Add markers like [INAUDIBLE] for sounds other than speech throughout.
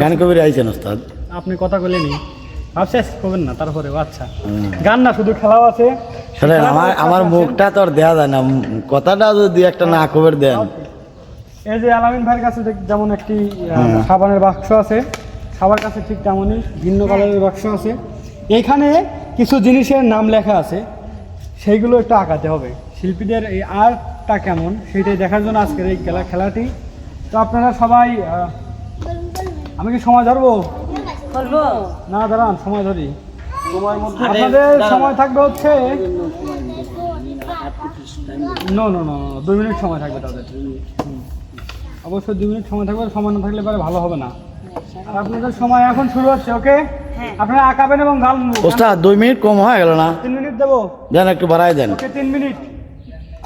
গান কবির আইছেন ওস্তাদ আপনি কথা বলেনি ভাব শেষ করবেন না তারপরে আচ্ছা। গান না শুধু খেলাও আছে। শোনেন আমার আমার মুখটা তো আর দেওয়া যায় না। কথাটা যদি একটা না কবির দেন। এই যে আলামিন ভাইয়ের কাছে যেমন একটি সাবানের বাক্স আছে সবার কাছে ঠিক তেমনই ভিন্ন কালারের বাক্স আছে। এইখানে কিছু জিনিসের নাম লেখা আছে সেইগুলো একটু আঁকাতে হবে। শিল্পীদের এই আর্টটা কেমন সেটাই দেখার জন্য আজকের এই খেলা খেলাটি। তো আপনারা সবাই আমি কি সময় ধরবো? না দাঁড়ান সময় ধরি। আপনাদের সময় থাকবে হচ্ছে নো নো নো দুই মিনিট সময় থাকবে তাদের। হুম। অবশ্যই দুই মিনিট সময় থাকবে সময় না থাকলে পরে ভালো হবে না। আর আপনাদের সময় এখন শুরু হচ্ছে ওকে? হ্যাঁ। আপনারা আঁকাবেন এবং গান ওস্তাদ দুই মিনিট কম হয়ে গেল না? তিন মিনিট দেবো। দেন একটু বাড়াই দেন। ওকে তিন মিনিট।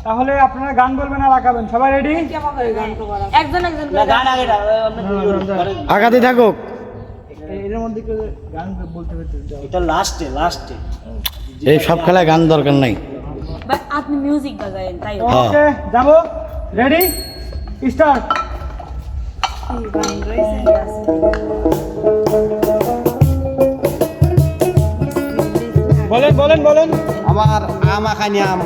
তাহলে আপনারা গান বলবেন আর আঁকাবেন সবাই রেডি একজন একজন করে আগাতে থাকুক। এর মধ্যে গান বলতে এটা লাস্টে লাস্টে এই সব খেলায় গান দরকার নাই। আপনি মিউজিক বাজায়েন তাই হ্যাঁ। ওকে যাব রেডি স্টার্ট গান বলেন বলেন বলেন। আমার আম আখানি আম।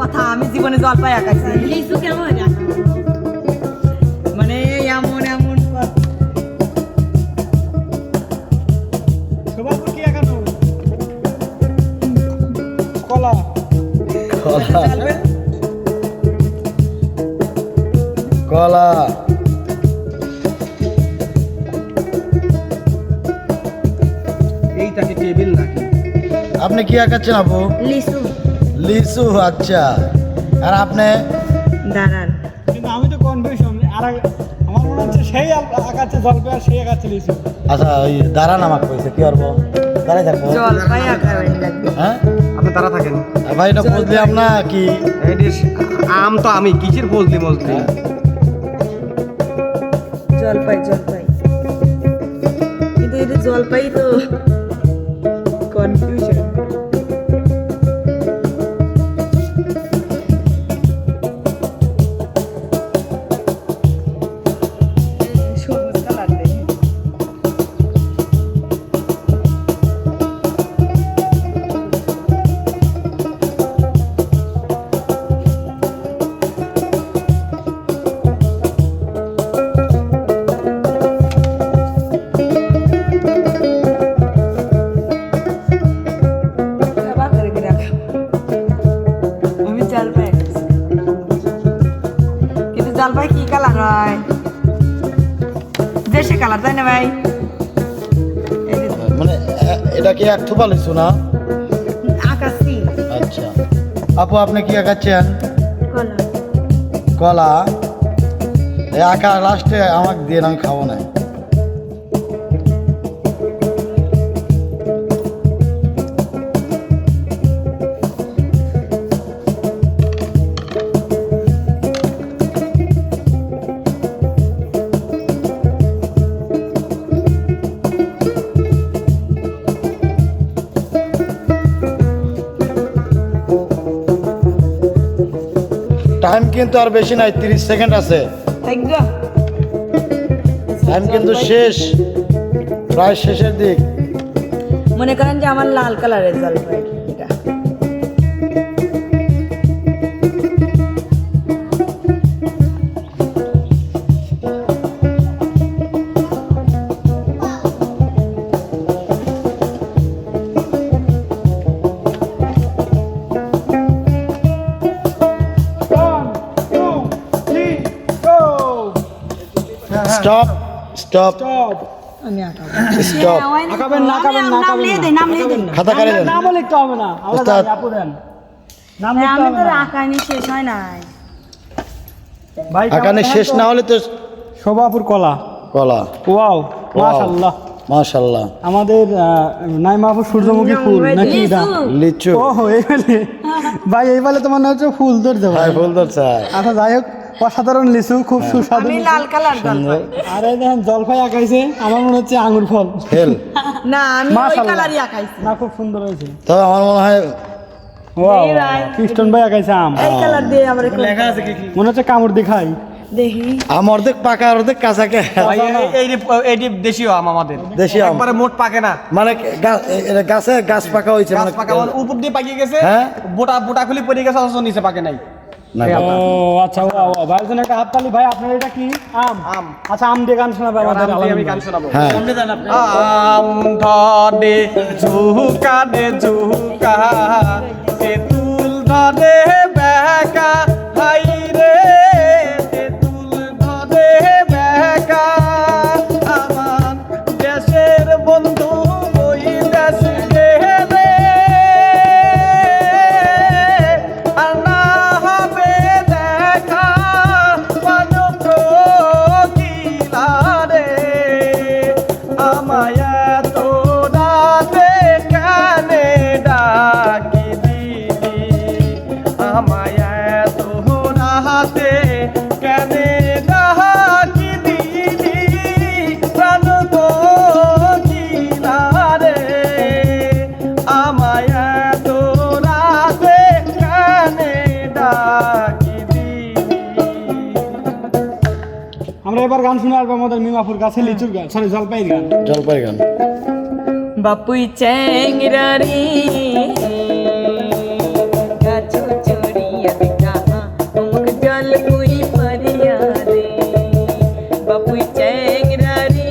কথা আমি জীবনে জলপাই আঁকাইছি। লিচু কেমন মানে এমন এমন কলা। কলা। এইটাকে টেবিল নাকি? আপনি কি আঁকাচ্ছেন আপু? লিচু। লিচু আচ্ছা। আর আপনি? দাঁড়ান। কিন্তু আমি তো কনফিউশন আর আমার মনে হচ্ছে সেই আঁকাচ্ছে জলপাই আর সেই আঁকাচ্ছে লিচু আচ্ছা ওই দাঁড়ান আমাকে কইছে কি করব? দাঁড়াই থাকব। জলপাই লাগবে হ্যাঁ? আপনি তারা থাকেন। ভাই এটা বুঝলাম না কি? আম তো আমি কিসের ফজলি মজলি? জলপাই জলপাই। কিন্তু এটা জলপাই তো কনফিউশন এক থোপা লিচু না? আকাশি। আচ্ছা। আপু আপনি কি আঁকাচ্ছেন? কলা। কলা? এ আঁকা লাস্টে আমাকে দিয়ে আমি খাব না। টাইম কিন্তু আর বেশি নাই তিরিশ সেকেন্ড আছে। টাইম কিন্তু শেষ প্রায় শেষের দিক। মনে করেন যে আমার লাল কালারের জলপাই স্টপ স্টপ স্টপ আঁকাবেন না, আঁকাবেন না, আঁকাবেন না। দেন নাম লিয়ে দেন। খাতা কারে দেন। নামও লিখতে হবে না। আমরা ওস্তাদ। জানি, আপু দেন। নাম হ্যাঁ, লিখতে হবে না। আঁকানি শেষ হয় নাই। ভাই আঁকানে শেষ না হলে তো শোভাপুর কলা। কলা। ওয়াও মাশাআল্লাহ। মাশাল্লাহ আমাদের আহ, নাইমাপুর সূর্যমুখী ফুল নাকি এটা? লিচু। ও এই [LAUGHS] ভাই এই বলে তোমার না হচ্ছে ফুল ধরতে ভাই ভাই ফুল ধরছে আচ্ছা যাই হোক। অসাধারণ লিচু খুব সুস্বাদু আমি লাল কালার জলপাই আর এই দেখেন জলপাই আঁকাইছে আমার মনে হচ্ছে আঙুর ফল। ফেল। [LAUGHS] না আমি ওই কালারই আঁকাইছি। না খুব সুন্দর হয়েছে। তবে আমার মনে হয় ওয়াও এই ভাই। খ্রিস্টন আঁকাইছে আম। এই কালার দিয়ে আমার লেখা আছে কি মনে হচ্ছে কামড় দেখাই। দেখি। আম অর্ধেক পাকা আর অর্ধেক কাঁচা কে? এইটি দেশীয় আম আমাদের। দেশীয় আম। একবারে মোট পাকে না। মানে গাছে গাছ পাকা হয়েছে গাছ মানে পাকা উপর দিয়ে পাকিয়ে গেছে। হ্যাঁ। বোটা বোটা খুলি পড়ে গেছে অথচ নিচে পাকে নাই। ও আচ্ছা একটা হাততালি ভাই আপনার এটা কি? আম। আম। আচ্ছা আম দিয়ে গান শোনাবে আমাদের আমি গান আলহামদুলিল্লাহ। শোনাবো। হ্যাঁ। আম ধরে ঝুকা ঝুকা। তেঁতুল ধরে বেকা হাই রে তেঁতুল ধরে বেকা আমার দেশের বন্ধু গান শুনে আসব আমাদের মিমাপুর কাছে লিচুর গান সরি জলপাইয়ের গান। জলপাই গান। বাপুই চ্যাংরা রে গাছো চড়িয়া দেখা অমুক জল পুই পরিয়া রে বাপুই চ্যাংরা রে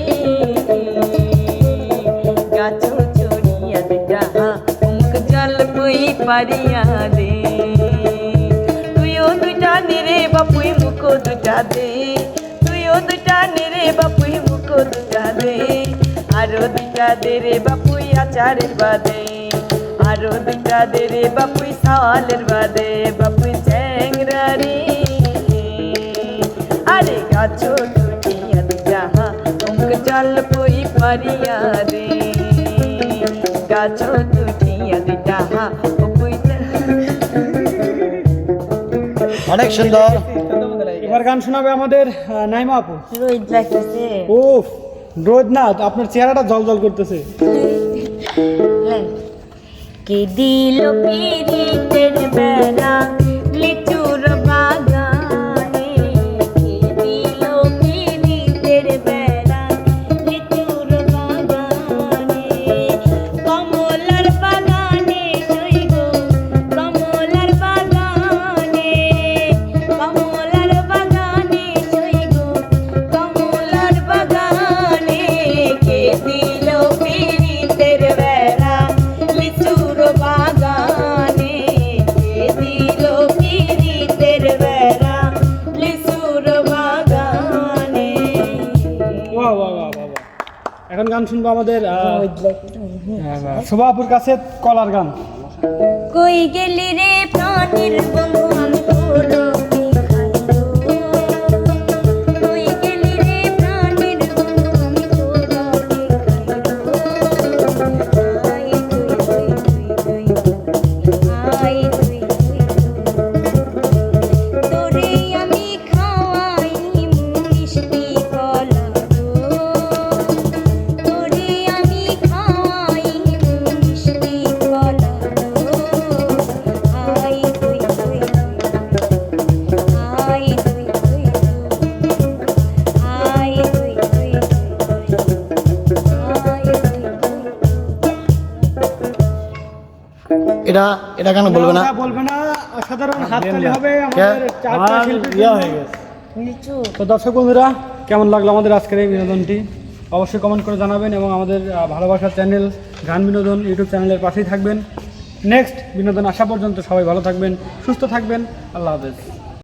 গাছো চড়িয়া দেখা অমুক জল পুই পরিয়া রে তুইও দুটা নিরে বাপুই মুখ দুটা দে। দুটা বাপুই মুখ দুটা আরও দুটা দে রে বাপুই আচারের বাদে। আরও দুটা দে রে বাপুই সাওয়ালের বাদে। বাপুই চ্যাংরা রে আরে গাছো টুটিয়া যাহা অঙ্ক জল পুই পারিয়া রে গাছো টুটিয়া যাহা অনেক সুন্দর। গান শোনাবে আমাদের নাইমা আপু। রোদ লাগতেছে। ও রোদ না আপনার চেহারাটা জল জল করতেছে কে দিল পিরিতের বেলা? এখন গান শুনব আমাদের শোভাপুর আহ, কাছে কলার গান। কই গেলি রে প্রাণীর বন্ধু? এটা কেন বলবে না? বলবে না। অসাধারণ হাততালি হবে আমাদের চারটা শিল্পী ইয়ে হয়ে গেছে। নিচু। তো দর্শক বন্ধুরা কেমন লাগল আমাদের আজকের এই বিনোদনটি? অবশ্যই কমেন্ট করে জানাবেন এবং আমাদের ভালোবাসার চ্যানেল গান বিনোদন ইউটিউব চ্যানেলের পাশেই থাকবেন। নেক্সট বিনোদন আসা পর্যন্ত সবাই ভালো থাকবেন সুস্থ থাকবেন। আল্লাহ হাফেজ।